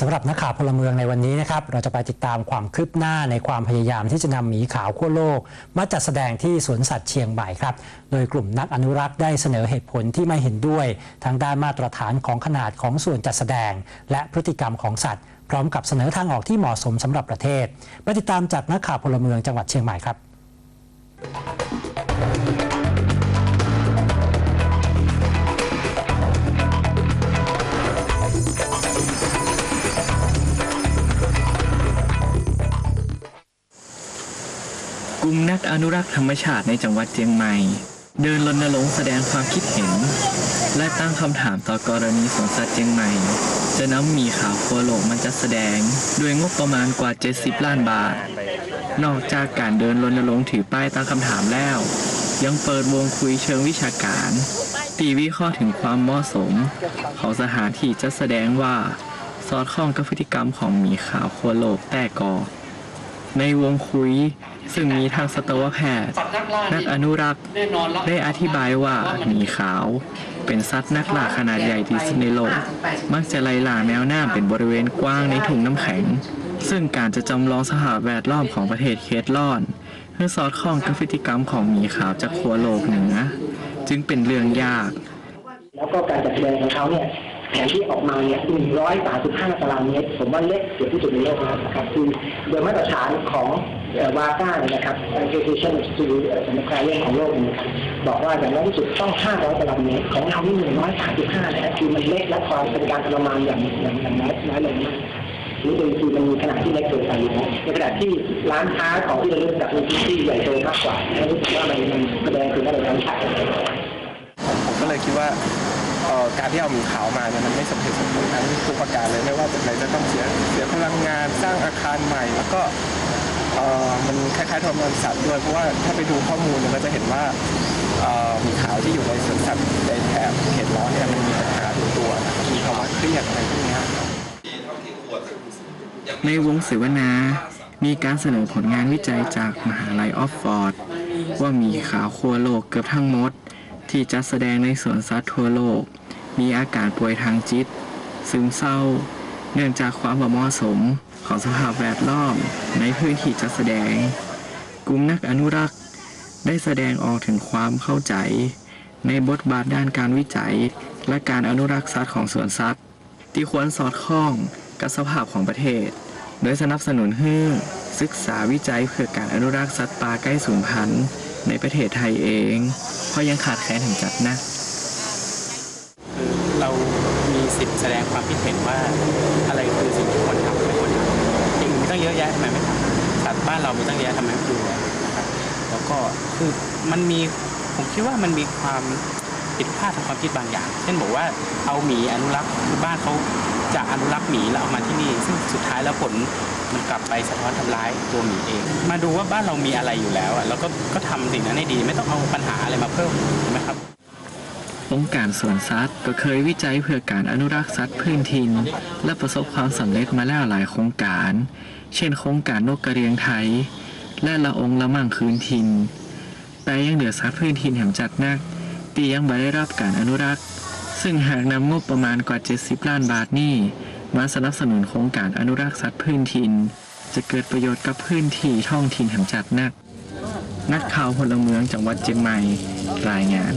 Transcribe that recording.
สำหรับนักข่าวพลเมืองในวันนี้นะครับเราจะไปติดตามความคืบหน้าในความพยายามที่จะนำหมีขาวขั้วโลก มาจัดแสดงที่สวนสัตว์เชียงใหม่ครับ โดยกลุ่มนักอนุรักษ์ได้เสนอเหตุผลที่ไม่เห็นด้วยทางด้านมาตรฐานของขนาดของส่วนจัดแสดง และพฤติกรรมของสัตว์ พร้อมกับเสนอทางออกที่เหมาะสมสำหรับประเทศไปติดตามจากนักข่าวพลเมืองจังหวัดเชียงใหม่ครับ ลุ่มนักอนุรักษ์ธรรมชาติในจังหวัดเชียงใหม่ เดินรณรงค์แสดงความคิดเห็น และตั้งคำถามต่อกรณีสวนสัตว์เชียงใหม่ จะนำหมีขาวโคโลกมันจัดแสดง ด้วยงบประมาณกว่า 70 ล้านบาท นอกจากการเดินรณรงค์ถือป้ายตั้งคำถามแล้ว ยังเปิดวงคุยเชิงวิชาการ ตีวิเคราะห์ถึงความเหมาะสม ของสถานที่จัดแสดงว่าสอดคล้องกับพฤติกรรมของหมีขาวโคโลกแต่ก่อ ในวงคุย ซึ่งมีทางสตวแพทย์นักอนุรักษ์ได้อธิบายว่าหมีขาว เป็นสัตว์นักล่าขนาดใหญ่ที่สุดในโลก มักจะไล่ล่าแมวหน้ำเป็นบริเวณกว้างในถุงน้ำแข็ง ซึ่งการจะจำลองสภาพแวดล้อมของประเทศเคสลอนเพื่อสอดคล้องกับพฤติกรรมของหมีขาวจากขัวโลกเหนือจึงเป็นเรื่องยาก แล้วก็การจัดแสดงของเขาเนี่ย แผนที่ออกมาเนี่ย135 ตารางเมตร ผมว่าเล็กเกือบที่สุดในโลกแล้วนะครับคือโดยมาตรฐานของวาก้าเนี่ยนะครับ Association of Zoo สำนักการเรื่องของโลกนี่ยนะครับบอกว่าอย่างน้อยที่สุดต้อง 500 ตารางเมตร ของเรานี่135นะครับคือมันเล็กและความเป็นการทรมานอย่างอย่างอย่างน้อยน้อยลงมากนี่คือคือมันมีขนาดที่เล็กเกินไปอยู่แล้วในขณะที่ร้านค้าของที่ระลึกแบบมีพื้นที่ใหญ่โตมากกว่าแล้วรู้สึกว่ามันมันแสดงถึงมาตรฐานชัด ผมก็เลยคิดว่าเอ่อ การที่เอาหมีขาวมาเนี่ยมันไม่สมเหตุสมผลทั้งทุกประการเลยไม่ว่าจะไหนจะต้องเสียเสียพลังงานสร้างอาคารใหม่ แล้วก็เอ่อมันคล้ายๆทรมานสัตว์ด้วยเพราะว่าถ้าไปดูข้อมูลเนี่ยก็จะเห็นว่าเอ่อหมีขาวที่อยู่ในสวนสัตว์ในแถบเขตร้อนเนี่ยมันมีปัญหาตัวนะครับมีภาวะเครียดอะไรพวกนี้ยในวงเสวนา มีการเสนอผลงานวิจัยจากมหาลัยออฟฟอร์ด ว่ามีขาวขั้วโลกเกือบทั้งหมด ที่จัดแสดงในสวนสัตว์ทั่วโลก มีอาการป่วยทางจิต ซึมเศร้า เนื่องจากความบ่เหมาะสมของสภาพแวดล้อมในพื้นที่จัดแสดง กลุ่มนักอนุรักษ์ได้แสดงออกถึงความเข้าใจ ในบทบาทด้านการวิจัย และการอนุรักษ์สัตว์ของสวนสัตว์ ที่ควรสอดคล้องกับสภาพของประเทศ โดยสนับสนุนให้ศึกษาวิจัยเพื่อการอนุรักษ์สัตว์ป่าใกล้สูญพันธุ์ในประเทศไทยเอง เพราะยังขาดแคลนถึงจัดนะคือเรามี สิทธิ์แสดงความคิดเห็นว่าอะไรคือสิ่งที่ควรทำไม่ควรทำอย่างมีตั้งเยอะแยะทำไมไม่ทำสัตว์บ้านเรามีตั้งเยอะทำไมไม่ดูแลนะครับแล้วก็คือมันมีผมคิดว่ามันมีความผิดพลาดทางความคิดบางอย่าง เช่นบอกว่าเอาหมีอนุรักษ์คือบ้านเขาจะอนุรักษ์หมีแล้วเอามาที่นี่ ซึ่งสุดท้ายแล้วผลมันกลับไปสะท้อนทำร้ายตัวหมีเอง มาดูว่าบ้านเรามีอะไรอยู่แล้วอะแล้วก็ก็ทำสิ่งนั้นให้ดี ไม่ต้องเอาปัญหาอะไรมาเพิ่มใช่ไหมครับ องค์การสวนสัตว์ก็เคยวิจัยเพื่อการอนุรักษ์สัตว์พื้นถิ่นและประสบความสำเร็จมาแล้วหลายโครงการ เช่น โครงการนกกระเรียงไทย และละองละมั่งคืนถิ่น แต่ยังเหลือสัตว์พื้นถิ่นแห่งจัดนักที่ยังไม่ได้รับการอนุรักษ์ ซึ่งหากนำงบประมาณกว่า 70 ล้านบาทนี่มาสนับสนุนโครงการอนุรักษ์สัตว์พื้นถิ่นจะเกิดประโยชน์กับพื้นที่ท้องถิ่นแห่งจัดนัก นักข่าวพลเมืองจังหวัดเชียงใหม่รายงาน